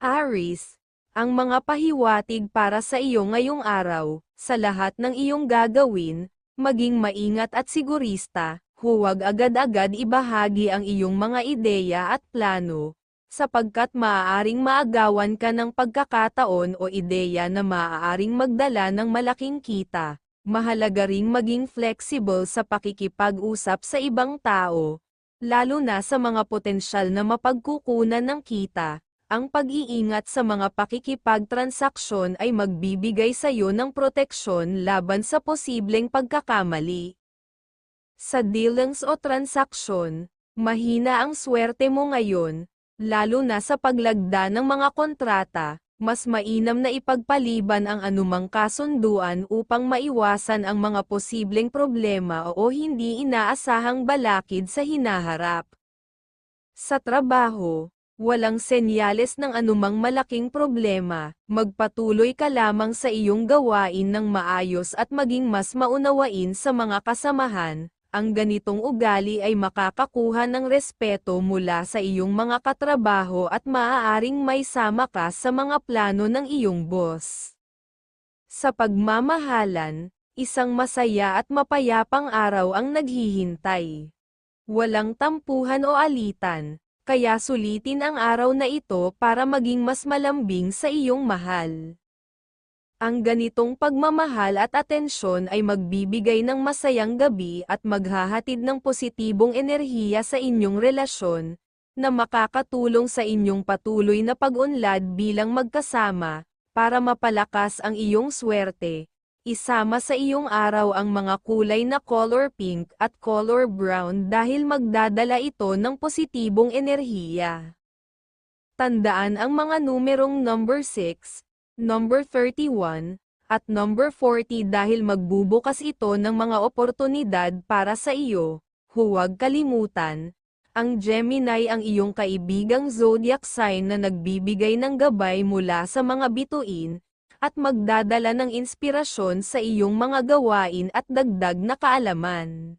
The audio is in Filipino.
Aris, ang mga pahiwatig para sa iyo ngayong araw, sa lahat ng iyong gagawin, maging maingat at sigurista, huwag agad-agad ibahagi ang iyong mga ideya at plano, sapagkat maaaring maagawan ka ng pagkakataon o ideya na maaaring magdala ng malaking kita. Mahalaga ring maging flexible sa pakikipag-usap sa ibang tao, lalo na sa mga potensyal na mapagkukunan ng kita. Ang pag-iingat sa mga pakikipagtransaksyon ay magbibigay sa iyo ng proteksyon laban sa posibleng pagkakamali. Sa dealings o transaksyon, mahina ang swerte mo ngayon, lalo na sa paglagda ng mga kontrata, mas mainam na ipagpaliban ang anumang kasunduan upang maiwasan ang mga posibleng problema o hindi inaasahang balakid sa hinaharap. Sa trabaho, walang senyales ng anumang malaking problema, magpatuloy ka lamang sa iyong gawain ng maayos at maging mas maunawain sa mga kasamahan, ang ganitong ugali ay makakakuha ng respeto mula sa iyong mga katrabaho at maaaring may sama ka sa mga plano ng iyong boss. Sa pagmamahalan, isang masaya at mapayapang araw ang naghihintay. Walang tampuhan o alitan, kaya sulitin ang araw na ito para maging mas malambing sa iyong mahal. Ang ganitong pagmamahal at atensyon ay magbibigay ng masayang gabi at maghahatid ng positibong enerhiya sa inyong relasyon, na makakatulong sa inyong patuloy na pag-unlad bilang magkasama, para mapalakas ang iyong swerte. Isama sa iyong araw ang mga kulay na color pink at color brown dahil magdadala ito ng positibong enerhiya. Tandaan ang mga numerong number 6, number 31, at number 40 dahil magbubukas ito ng mga oportunidad para sa iyo. Huwag kalimutan, ang Gemini ang iyong kaibigang zodiac sign na nagbibigay ng gabay mula sa mga bituin, at magdadala ng inspirasyon sa iyong mga gawain at dagdag na kaalaman.